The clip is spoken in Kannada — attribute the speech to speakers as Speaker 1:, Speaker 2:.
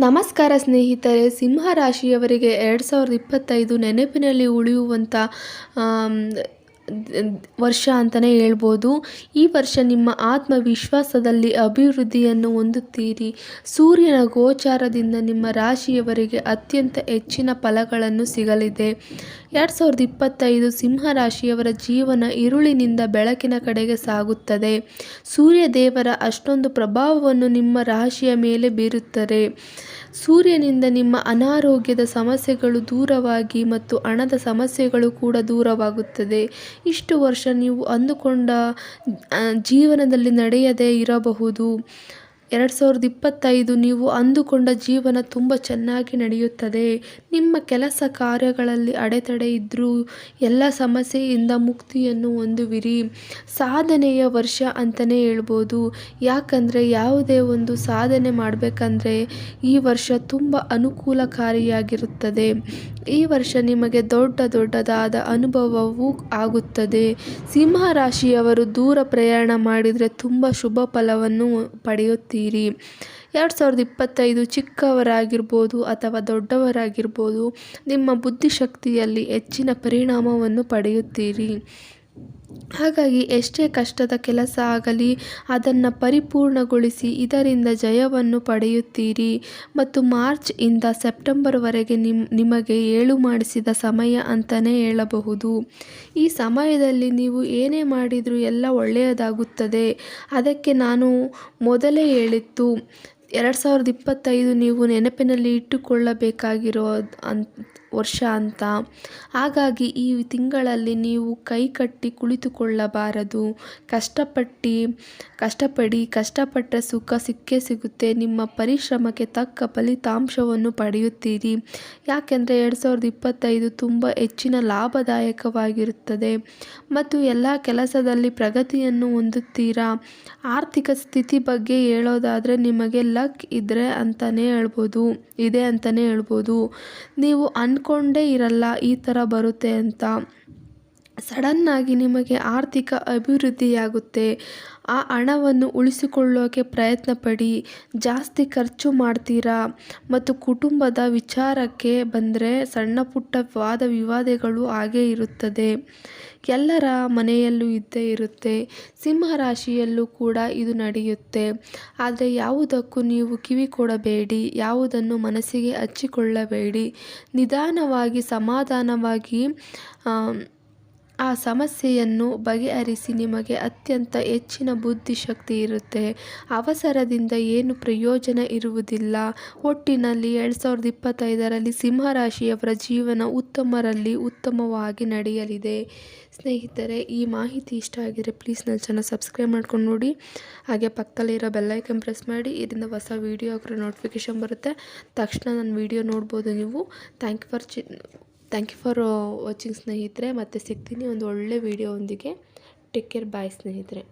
Speaker 1: ನಮಸ್ಕಾರ ಸ್ನೇಹಿತರೆ ಸಿಂಹ ರಾಶಿಯವರಿಗೆ ಎರಡು ಸಾವಿರದ ಇಪ್ಪತ್ತೈದು ನೆನಪಿನಲ್ಲಿ ಉಳಿಯುವಂಥ ವರ್ಷ ಅಂತಲೇ ಹೇಳ್ಬೋದು. ಈ ವರ್ಷ ನಿಮ್ಮ ಆತ್ಮವಿಶ್ವಾಸದಲ್ಲಿ ಅಭಿವೃದ್ಧಿಯನ್ನು ಹೊಂದುತ್ತೀರಿ. ಸೂರ್ಯನ ಗೋಚಾರದಿಂದ ನಿಮ್ಮ ರಾಶಿಯವರಿಗೆ ಅತ್ಯಂತ ಹೆಚ್ಚಿನ ಫಲಗಳನ್ನು ಸಿಗಲಿದೆ. ಎರಡು ಸಾವಿರದ ಇಪ್ಪತ್ತೈದು ಸಿಂಹ ರಾಶಿಯವರ ಜೀವನ ಇರುಳಿನಿಂದ ಬೆಳಕಿನ ಕಡೆಗೆ ಸಾಗುತ್ತದೆ. ಸೂರ್ಯ ದೇವರ ಅಷ್ಟೊಂದು ಪ್ರಭಾವವನ್ನು ನಿಮ್ಮ ರಾಶಿಯ ಮೇಲೆ ಬೀರುತ್ತದೆ. ಸೂರ್ಯನಿಂದ ನಿಮ್ಮ ಅನಾರೋಗ್ಯದ ಸಮಸ್ಯೆಗಳು ದೂರವಾಗಿ ಮತ್ತು ಹಣದ ಸಮಸ್ಯೆಗಳು ಕೂಡ ದೂರವಾಗುತ್ತದೆ. ಇಷ್ಟು ವರ್ಷ ನೀವು ಅಂದುಕೊಂಡ ಜೀವನದಲ್ಲಿ ನಡೆಯದೇ ಇರಬಹುದು. ಎರಡು ಸಾವಿರದ ಇಪ್ಪತ್ತೈದು ನೀವು ಅಂದುಕೊಂಡ ಜೀವನ ತುಂಬ ಚೆನ್ನಾಗಿ ನಡೆಯುತ್ತದೆ. ನಿಮ್ಮ ಕೆಲಸ ಕಾರ್ಯಗಳಲ್ಲಿ ಅಡೆತಡೆ ಇದ್ದರೂ ಎಲ್ಲ ಸಮಸ್ಯೆಯಿಂದ ಮುಕ್ತಿಯನ್ನು ಹೊಂದುವಿರಿ. ಸಾಧನೆಯ ವರ್ಷ ಅಂತಲೇ ಹೇಳ್ಬೋದು. ಯಾಕಂದರೆ ಯಾವುದೇ ಒಂದು ಸಾಧನೆ ಮಾಡಬೇಕಂದ್ರೆ ಈ ವರ್ಷ ತುಂಬ ಅನುಕೂಲಕಾರಿಯಾಗಿರುತ್ತದೆ. ಈ ವರ್ಷ ನಿಮಗೆ ದೊಡ್ಡ ದೊಡ್ಡದಾದ ಅನುಭವವೂ ಆಗುತ್ತದೆ. ಸಿಂಹ ರಾಶಿಯವರು ದೂರ ಪ್ರಯಾಣ ಮಾಡಿದರೆ ತುಂಬ ಶುಭ ಫಲವನ್ನು ಪಡೆಯುತ್ತೀರಿ ಎರಡು ಸಾವಿರದ ಇಪ್ಪತ್ತೈದು ಚಿಕ್ಕವರಾಗಿರ್ಬೋದು ಅಥವಾ ದೊಡ್ಡವರಾಗಿರ್ಬೋದು ನಿಮ್ಮ ಬುದ್ಧಿಶಕ್ತಿಯಲ್ಲಿ ಹೆಚ್ಚಿನ ಪರಿಣಾಮವನ್ನು ಪಡೆಯುತ್ತೀರಿ. ಹಾಗಾಗಿ ಎಷ್ಟೇ ಕಷ್ಟದ ಕೆಲಸ ಆಗಲಿ, ಅದನ್ನು ಪರಿಪೂರ್ಣಗೊಳಿಸಿ ಇದರಿಂದ ಜಯವನ್ನು ಪಡೆಯುತ್ತೀರಿ. ಮತ್ತು ಮಾರ್ಚ್ ಇಂದ ಸೆಪ್ಟೆಂಬರ್ವರೆಗೆ ನಿಮ್, ನಿಮಗೆ ಏಳು ಮಾಡಿಸಿದ ಸಮಯ ಅಂತಲೇ ಹೇಳಬಹುದು. ಈ ಸಮಯದಲ್ಲಿ ನೀವು ಏನೇ ಮಾಡಿದರೂ ಎಲ್ಲ ಒಳ್ಳೆಯದಾಗುತ್ತದೆ. ಅದಕ್ಕೆ ನಾನು ಮೊದಲೇ ಹೇಳಿತ್ತು, ಎರಡು ಸಾವಿರದ ಇಪ್ಪತ್ತೈದು ನೀವು ನೆನಪಿನಲ್ಲಿ ಇಟ್ಟುಕೊಳ್ಳಬೇಕಾಗಿರೋ ಅನ್ ವರ್ಷ ಅಂತ. ಹಾಗಾಗಿ ಈ ತಿಂಗಳಲ್ಲಿ ನೀವು ಕೈ ಕಟ್ಟಿ ಕುಳಿತುಕೊಳ್ಳಬಾರದು. ಕಷ್ಟಪಟ್ಟು, ಕಷ್ಟಪಡಿ ಕಷ್ಟಪಟ್ಟರೆ ಸುಖ ಸಿಕ್ಕೇ ಸಿಗುತ್ತೆ. ನಿಮ್ಮ ಪರಿಶ್ರಮಕ್ಕೆ ತಕ್ಕ ಫಲಿತಾಂಶವನ್ನು ಪಡೆಯುತ್ತೀರಿ. ಯಾಕೆಂದರೆ ಎರಡು ಸಾವಿರದ ಇಪ್ಪತ್ತೈದು ತುಂಬ ಹೆಚ್ಚಿನ ಲಾಭದಾಯಕವಾಗಿರುತ್ತದೆ. ಮತ್ತು ಎಲ್ಲ ಕೆಲಸದಲ್ಲಿ ಪ್ರಗತಿಯನ್ನು ಹೊಂದುತ್ತೀರಾ? ಆರ್ಥಿಕ ಸ್ಥಿತಿ ಬಗ್ಗೆ ಹೇಳೋದಾದರೆ ನಿಮಗೆ ಲಕ್ ಇದ್ದರೆ ಅಂತಲೇ ಹೇಳ್ಬೋದು, ಇದೆ ಅಂತಲೇ ಹೇಳ್ಬೋದು. ನೀವು ಅಂದ್ಕೊಂಡೇ ಇರಲ್ಲ ಈ ಥರ ಬರುತ್ತೆ ಅಂತ. ಸಡನ್ನಾಗಿ ನಿಮಗೆ ಆರ್ಥಿಕ ಅಭಿವೃದ್ಧಿಯಾಗುತ್ತೆ. ಆ ಹಣವನ್ನು ಉಳಿಸಿಕೊಳ್ಳೋಕೆ ಪ್ರಯತ್ನ ಪಡಿ ಜಾಸ್ತಿ ಖರ್ಚು ಮಾಡ್ತೀರಾ? ಮತ್ತು ಕುಟುಂಬದ ವಿಚಾರಕ್ಕೆ ಬಂದರೆ ಸಣ್ಣ ಪುಟ್ಟ ವಾದ ವಿವಾದಗಳು ಹಾಗೇ ಇರುತ್ತದೆ. ಎಲ್ಲರ ಮನೆಯಲ್ಲೂ ಇದ್ದೇ ಇರುತ್ತೆ. ಸಿಂಹರಾಶಿಯಲ್ಲೂ ಕೂಡ ಇದು ನಡೆಯುತ್ತೆ. ಆದರೆ ಯಾವುದಕ್ಕೂ ನೀವು ಕಿವಿ ಕೊಡಬೇಡಿ. ಯಾವುದನ್ನು ಮನಸ್ಸಿಗೆ ಹಚ್ಚಿಕೊಳ್ಳಬೇಡಿ. ನಿಧಾನವಾಗಿ ಸಮಾಧಾನವಾಗಿ ಆ ಸಮಸ್ಯೆಯನ್ನು ಬಗೆಹರಿಸಿ ನಿಮಗೆ ಅತ್ಯಂತ ಹೆಚ್ಚಿನ ಬುದ್ಧಿಶಕ್ತಿ ಇರುತ್ತೆ. ಅವಸರದಿಂದ ಏನು ಪ್ರಯೋಜನ ಇರುವುದಿಲ್ಲ. ಒಟ್ಟಿನಲ್ಲಿ ಎರಡು ಸಾವಿರದ ಇಪ್ಪತ್ತೈದರಲ್ಲಿ ಸಿಂಹರಾಶಿಯವರ ಜೀವನ ಉತ್ತಮರಲ್ಲಿ ಉತ್ತಮವಾಗಿ ನಡೆಯಲಿದೆ. ಸ್ನೇಹಿತರೆ, ಈ ಮಾಹಿತಿ ಇಷ್ಟ ಆಗಿದ್ರೆ ಪ್ಲೀಸ್ ನನ್ನ ಚಾನಲ್ ಸಬ್ಸ್ಕ್ರೈಬ್ ಮಾಡ್ಕೊಂಡು ನೋಡಿ. ಹಾಗೆ ಪಕ್ಕದಲ್ಲಿರೋ ಬೆಲ್ಲೈಕನ್ ಪ್ರೆಸ್ ಮಾಡಿ. ಇದರಿಂದ ಹೊಸ ವೀಡಿಯೋ ನೋಟಿಫಿಕೇಷನ್ ಬರುತ್ತೆ. ತಕ್ಷಣ ನನ್ನ ವೀಡಿಯೋ ನೋಡ್ಬೋದು ನೀವು. ಥ್ಯಾಂಕ್ ಯು ಫಾರ್ ಚಿ ಥ್ಯಾಂಕ್ ಯು ಫಾರ್ ವಾಚಿಂಗ್ ಸ್ನೇಹಿತರೆ, ಮತ್ತೆ ಸಿಗ್ತೀನಿ ಒಂದು ಒಳ್ಳೆ ವೀಡಿಯೋ ಒಂದಿಗೆ. ಟೇಕ್ ಕೇರ್ ಬಾಯ್ ಸ್ನೇಹಿತರೆ.